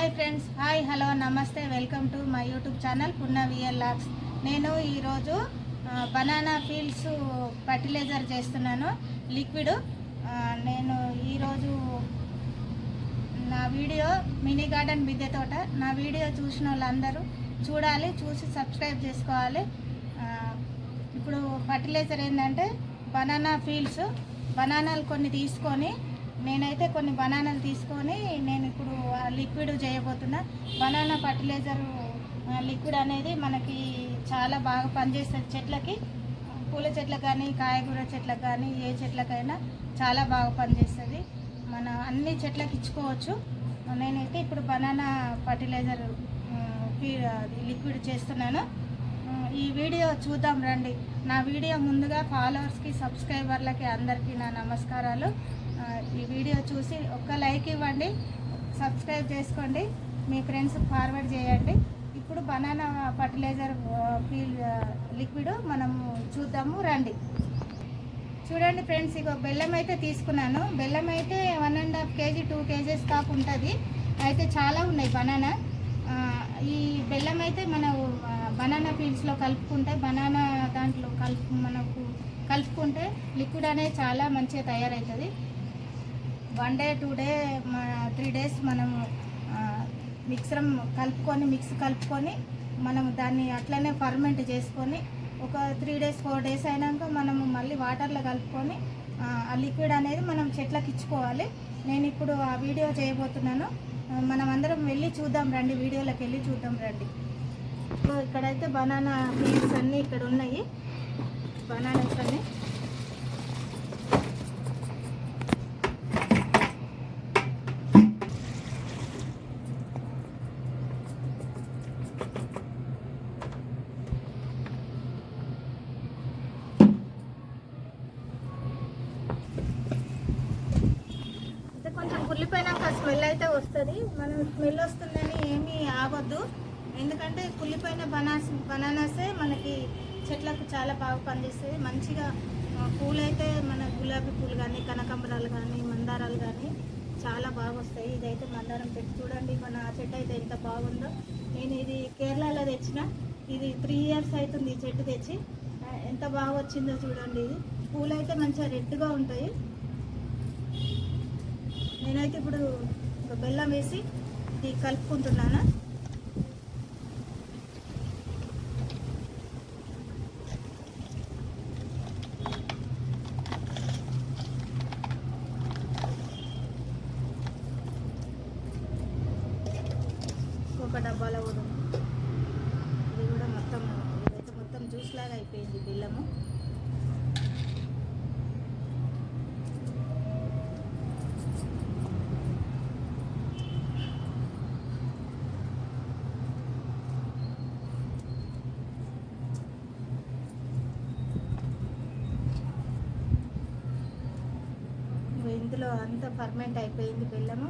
Hi friends hi hello నమస్తే welcome to my YouTube channel Punna VL lakhs. నేను ఈరోజు banana fields fertilizer చేస్తున్నాను liquid. నేను ఈరోజు నా వీడియో మినీ గార్డెన్ మిద్దె తోట. నా వీడియో చూసిన వాళ్ళందరూ చూడాలి చూసి సబ్స్క్రైబ్ చేసుకోవాలి. ఇప్పుడు ఫర్టిలైజర్ ఏంటంటే బనానా ఫీల్డ్స్ బనానాలు కొన్ని తీసుకొని నేనైతే కొన్ని బనానాలు తీసుకొని నేను ఇప్పుడు లిక్విడ్ చేయబోతున్నా. బనానా ఫర్టిలైజర్ లిక్విడ్ అనేది మనకి చాలా బాగా పనిచేస్తుంది చెట్లకి. పూల చెట్లకు కానీ కాయగూర చెట్లకు కానీ ఏ చెట్లకైనా చాలా బాగా పనిచేస్తుంది. మన అన్ని చెట్లకు ఇచ్చుకోవచ్చు. నేనైతే ఇప్పుడు బనానా ఫర్టిలైజర్ లిక్విడ్ చేస్తున్నాను. ఈ వీడియో చూద్దాం రండి. నా వీడియో ముందుగా ఫాలోవర్స్కి సబ్స్క్రైబర్లకి అందరికీ నా నమస్కారాలు. ఈ వీడియో చూసి ఒక్క లైక్ ఇవ్వండి సబ్స్క్రైబ్ చేసుకోండి మీ ఫ్రెండ్స్ ఫార్వర్డ్ చేయండి. ఇప్పుడు బనానా ఫర్టిలైజర్ ఫీల్ లిక్విడ్ మనము చూద్దాము రండి. చూడండి ఫ్రెండ్స్ ఇక బెల్లం అయితే తీసుకున్నాను. బెల్లం అయితే one and half KG two KGs దాకా ఉంటుంది. అయితే చాలా ఉన్నాయి బనానా. ఈ బెల్లం అయితే మన బనానా పీల్స్లో కలుపుకుంటే బనానా దాంట్లో కలుపు మనకు కలుపుకుంటే లిక్విడ్ అనేది చాలా మంచిగా తయారవుతుంది. One day two day three days మనము మిక్సర్ కలుపుకొని మిక్స్ కలుపుకొని మనం దాన్ని అట్లనే ఫర్మెంట్ చేసుకొని ఒక త్రీ డేస్ ఫోర్ డేస్ అయినాక మనము మళ్ళీ వాటర్లో కలుపుకొని ఆ, లిక్విడ్ అనేది మనం చెట్లకు ఇచ్చుకోవాలి. నేను ఇప్పుడు ఆ వీడియో చేయబోతున్నాను. మనం అందరం వెళ్ళి చూద్దాం రండి వీడియోలోకి వెళ్ళి చూద్దాం రండి. సో ఇక్కడైతే బనానా పీల్స్ అన్నీ ఇక్కడ ఉన్నాయి. బనానాస్ అన్నీ అయితే కొంచెం కుళ్ళిపోయినాక స్మెల్ అయితే వస్తుంది. మనం స్మెల్ వస్తుందని ఏమీ ఆగొద్దు. ఎందుకంటే కుళ్ళిపోయిన బనాస్ బనానాసే మనకి చెట్లకు చాలా బాగా పనిచేస్తుంది. మంచిగా పూలు అయితే మన గులాబీ పూలు కానీ కనకాంబరాలు కానీ మందారాలు కానీ చాలా బాగా వస్తాయి. ఇదైతే మందారం చెట్టు చూడండి. మన ఆ చెట్టు అయితే ఎంత బాగుందో. నేను ఇది కేరళలో తెచ్చిన. ఇది త్రీ ఇయర్స్ అవుతుంది ఈ చెట్టు తెచ్చి. ఎంత బాగా వచ్చిందో చూడండి. ఇది పూలు అయితే మంచిగా రెడ్గా ఉంటాయి. నేనైతే ఇప్పుడు ఒక బెల్లం వేసి ఇది కలుపుకుంటున్నాను. ఒక డబ్బాలో కూడా ఇది కూడా మొత్తం ఇదైతే మొత్తం జ్యూస్ లాగా అయిపోయింది బెల్లము. ఇగో ఇందులో అంత ఫర్మెంట్ అయిపోయింది బెల్లము.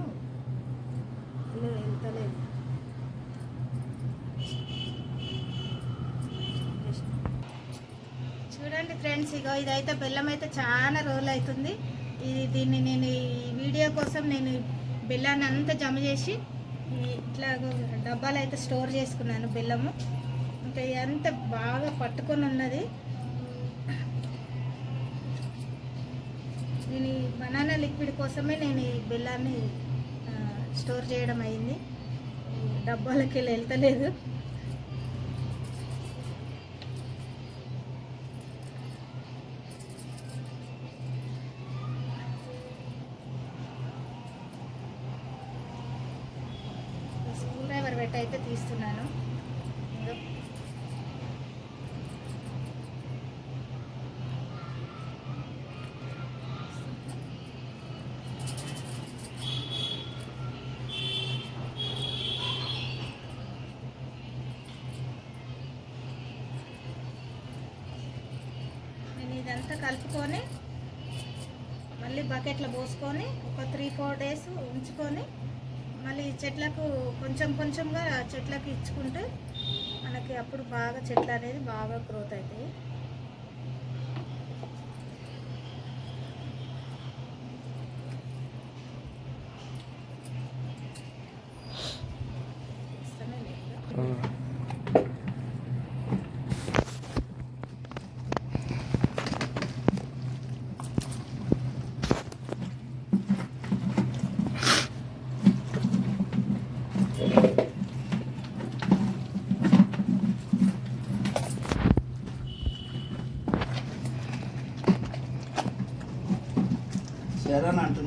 ఇల్లు వెళ్తలేదు. చూడండి ఫ్రెండ్స్ ఇగో ఇదైతే బెల్లం అయితే చాలా రోజులు అవుతుంది. ఇది దీన్ని నేను ఈ వీడియో కోసం నేను బెల్లాన్ని అంతా జమ చేసి ఇట్లాగో ఇట్లా డబ్బాలు అయితే స్టోర్ చేసుకున్నాను బెల్లము. ఇంకా ఎంత బాగా పట్టుకొని ఉన్నది. నేను ఈ బనానా లిక్విడ్ కోసమే నేను ఈ బెల్లాన్ని స్టోర్ చేయడం అయింది. డబ్బాలకి వెళ్ళి వెళ్తలేదు స్క్రూ డ్రైవర్ పెట్టి అయితే తీస్తున్నాను. ఇంకా నేను ఇదంతా మళ్ళీ బకెట్లో పోసుకొని ఒక త్రీ ఫోర్ డేస్ ఉంచుకొని మళ్ళీ చెట్లకు కొంచెం కొంచెంగా చెట్లకు ఇచ్చుకుంటే మనకి అప్పుడు బాగా చెట్లు అనేది బాగా గ్రోత్ అవుతాయి.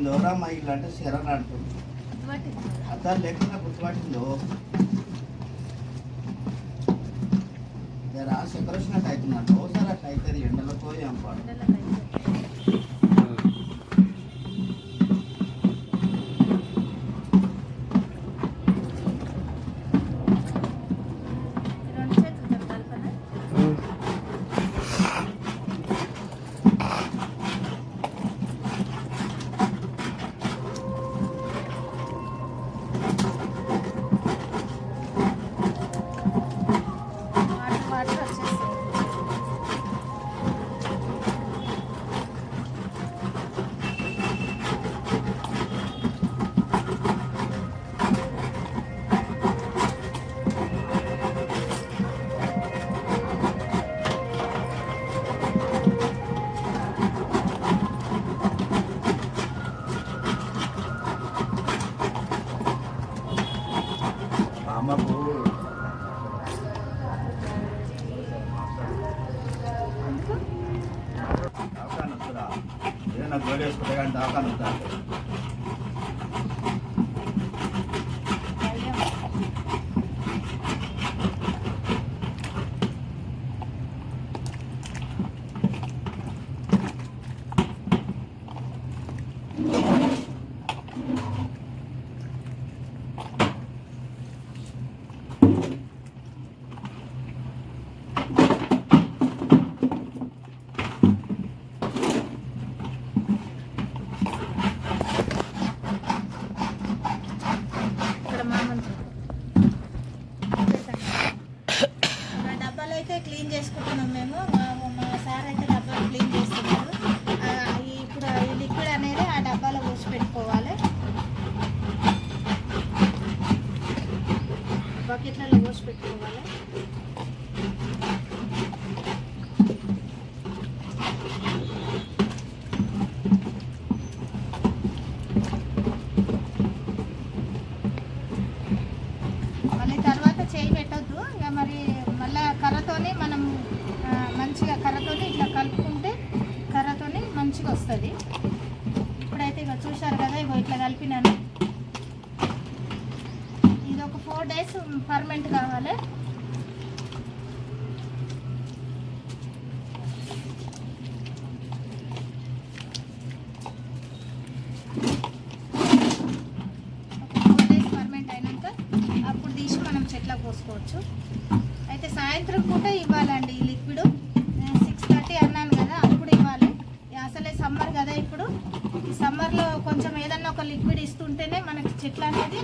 గుర్తుపట్టిందో? రామ్మ ఇల్లు అంటే శరణ్ అంటుంది అర్థాలు లేకుండా గుర్తుపట్టిందో? జరా సెపరేషన్ అవుతున్నాడు ఒకసారి అట్లా అవుతుంది ఎండలతో ఏం పాడు nakakanta. అయితే క్లీన్ చేసుకుంటున్నాం మేము. మా సార్ అయితే డబ్బాలు క్లీన్ చేస్తున్నారు. ఇప్పుడు ఈ లిక్విడ్ అనేది ఆ డబ్బాలో పోసి పెట్టుకోవాలి. బకెట్లలో పోసి పెట్టుకోవాలి మళ్ళీ తర్వాత చేయి పెట్టొద్దు ఇక మరి మళ్ళీ కర్రతోని మనం ఆ, మంచిగా కర్రతోని ఇట్లా కలుపుకుంటే కర్రతోని మంచిగా వస్తుంది ఇప్పుడైతే ఇక చూశారు కదా ఇగో ఇట్లా కలిపినాను ఇది ఒక ఫోర్ డేస్ పర్మనెంట్ కావాలి అయినాక అప్పుడు తీసి మనం చెట్ల పోసుకోవచ్చు. అయితే సాయంత్రం పూట ఇవ్వాలండి ఈ లిక్విడ్. సిక్స్ థర్టీ అన్నాను కదా అప్పుడు ఇవ్వాలి. అసలే సమ్మర్ కదా ఇప్పుడు. ఈ సమ్మర్లో కొంచెం ఏదన్నా ఒక లిక్విడ్ ఇస్తుంటేనే మనకి చెట్లు అనేది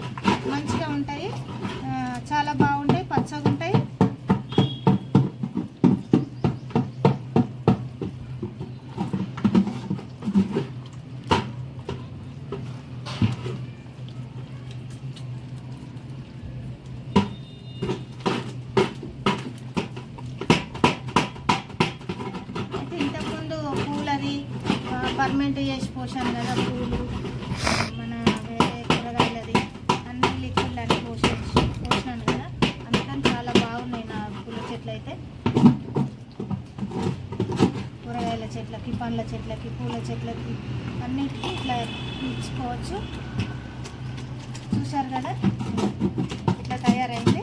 పండ్ల చెట్లకి పూల చెట్లకి అన్నిటికీ ఇట్లా ఇచ్చుకోవచ్చు. చూశారు కదా? ఇట్లా తయారైంది.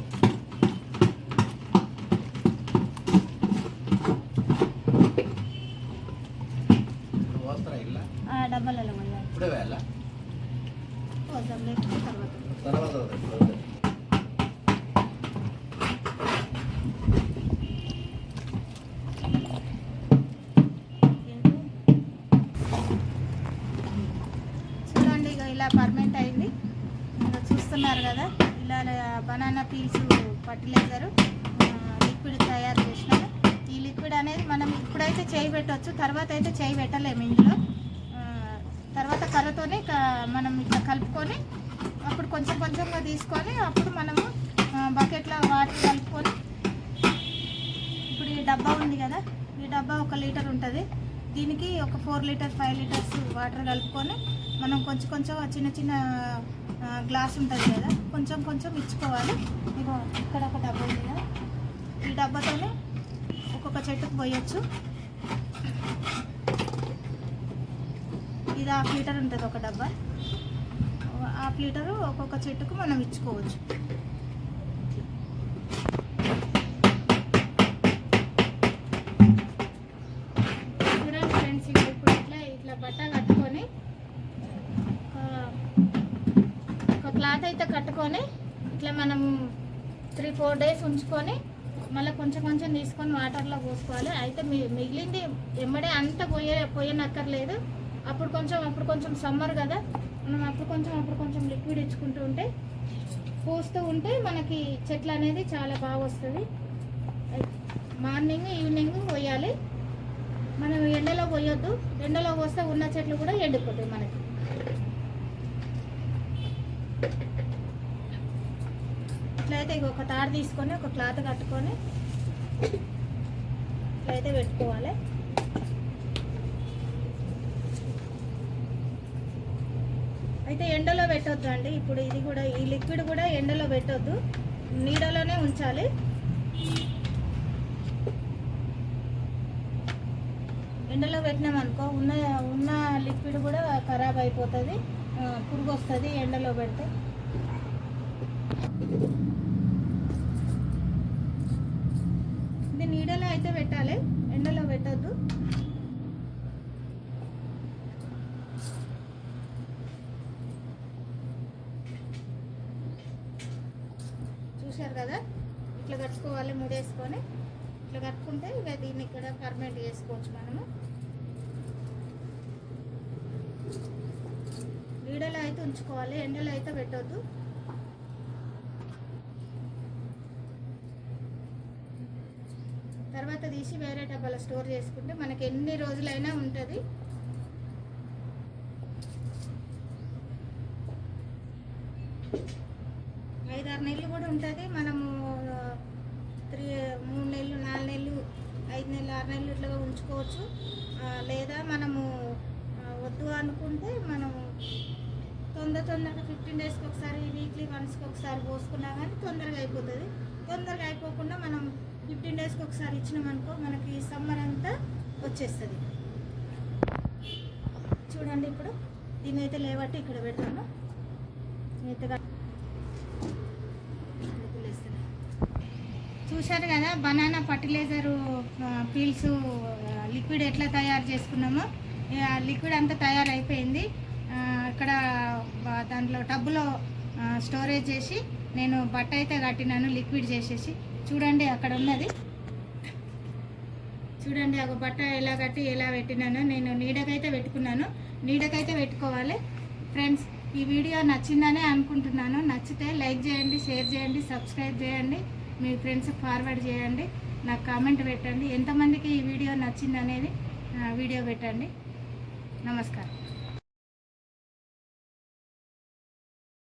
డబ్బాలలో పోద్దాం లేకపోతే తర్వాత. తర్వాత పోతాయి, ఇప్పుడు పోతాయి. చూడండి ఇక ఇలా పర్మనెంట్ అయింది ఇంకా చూస్తున్నారు కదా ఇలా బనానా పీల్స్ ఫర్టిలైజర్ లిక్విడ్ తయారు చేసినాము ఈ లిక్విడ్ అనేది మనం ఇప్పుడైతే చేయి పెట్టవచ్చు తర్వాత అయితే చేయి పెట్టలేము ఇందులో తర్వాత కర్రతోనే క- మనం ఇట్లా కలుపుకొని అప్పుడు కొంచెం కొంచెంగా తీసుకొని అప్పుడు మనము బకెట్లో వాటర్ కలుపుకొని ఇప్పుడు ఈ డబ్బా ఉంది కదా ఈ డబ్బా ఒక లీటర్ ఉంటుంది. దీనికి ఒక four litre five litres water కలుపుకొని మనం కొంచెం కొంచెం చిన్న చిన్న గ్లాస్ ఉంటుంది కదా కొంచెం కొంచెం ఇచ్చుకోవాలి. ఇగో ఇక్కడ ఒక డబ్బా ఉంది కదా ఈ డబ్బాతోనే ఒక్కొక్క చెట్టుకు పోయొచ్చు. ఇది హాఫ్ లీటర్ ఉంటుంది ఒక డబ్బా. హాఫ్ లీటరు ఒక్కొక్క చెట్టుకు మనం ఇచ్చుకోవచ్చు. క్లాత్ అయితే కట్టుకొని ఇట్లా మనం త్రీ ఫోర్ డేస్ ఉంచుకొని మళ్ళీ కొంచెం కొంచెం తీసుకొని వాటర్లో పోసుకోవాలి. అయితే మీ మిగిలింది ఎమ్మడే అంత పోయే పోయనక్కర్లేదు. అప్పుడు కొంచెం అప్పుడు కొంచెం సమ్మర్ కదా. మనం అప్పుడు కొంచెం అప్పుడు కొంచెం లిక్విడ్ ఇచ్చుకుంటూ ఉంటే పోస్తూ ఉంటే మనకి చెట్లు అనేది చాలా బాగా వస్తుంది. మార్నింగ్ ఈవినింగ్ పోయాలి. మనం ఎండలో పోయొద్దు. ఎండలో పోస్తే ఉన్న చెట్లు కూడా ఎండిపోతాయి మనకి. ఇట్లయితే ఇంకొక ఒక తాడు తీసుకొని ఒక క్లాత్ కట్టుకొని ఇట్లయితే పెట్టుకోవాలి. అయితే ఎండలో పెట్టొద్దు అండి. ఇప్పుడు ఇది కూడా ఈ లిక్విడ్ కూడా ఎండలో పెట్టొద్దు. నీడలోనే ఉంచాలి. ఎండలో పెట్టినామనుకో ఉన్న ఉన్న లిక్విడ్ కూడా ఖరాబ్ అయిపోతుంది. పురుగు వస్తుంది ఎండలో పెడితే. ఇది నీడలో అయితే పెట్టాలి ఎండలో పెట్టద్దు. చూశారు కదా? ఇట్లా కట్టుకోవాలి ముడేసుకొని. ఇట్లా కట్టుకుంటే ఇక దీన్ని ఇక్కడ పర్మనెంట్ చేసుకోవచ్చు మనము. నీడలో అయితే ఉంచుకోవాలి ఎండలో అయితే పెట్టొద్దు. తర్వాత తీసి వేరే డబ్బాలో స్టోర్ చేసుకుంటే మనకి ఎన్ని రోజులైనా ఉంటుంది. ఐదారు నెలలు కూడా ఉంటుంది. మనము త్రీ మూడు నెలలు నాలుగు నెలలు ఐదు నెలలు ఆరు నెలలు ఇట్లా ఉంచుకోవచ్చు. లేదా మనము వద్దు అనుకుంటే మనం తొందర తొందరగా ఫిఫ్టీన్ డేస్కి ఒకసారి వీక్లీ వన్స్కి ఒకసారి పోసుకున్నా కానీ తొందరగా అయిపోతుంది. తొందరగా అయిపోకుండా మనం ఫిఫ్టీన్ డేస్కి ఒకసారి ఇచ్చినామనుకో మనకి సమ్మర్ అంతా వచ్చేస్తుంది. చూడండి ఇప్పుడు దీన్ని అయితే లేవట్టి ఇక్కడ పెడతాను నీట్గా చూశారు కదా బనానా ఫర్టిలైజరు పీల్స్ లిక్విడ్ ఎట్లా తయారు చేసుకున్నామో ఆ లిక్విడ్ అంతా తయారైపోయింది. ఇక్కడ దాంట్లో టబ్బులో స్టోరేజ్ చేసి నేను బట్ట అయితే కట్టినాను లిక్విడ్ చేసేసి. చూడండి అక్కడ ఉన్నది. చూడండి ఒక బట్ట ఎలా కట్టి ఎలా పెట్టినాను. నేను నీడకైతే పెట్టుకున్నాను. నీడకైతే పెట్టుకోవాలి. ఫ్రెండ్స్ ఈ వీడియో నచ్చిందనే అనుకుంటున్నాను. నచ్చితే లైక్ చేయండి షేర్ చేయండి సబ్స్క్రైబ్ చేయండి. మీ ఫ్రెండ్స్ ఫార్వర్డ్ చేయండి. నాకు కామెంట్ పెట్టండి. ఎంతమందికి ఈ వీడియో నచ్చింది అనేది వీడియో పెట్టండి. నమస్కారం.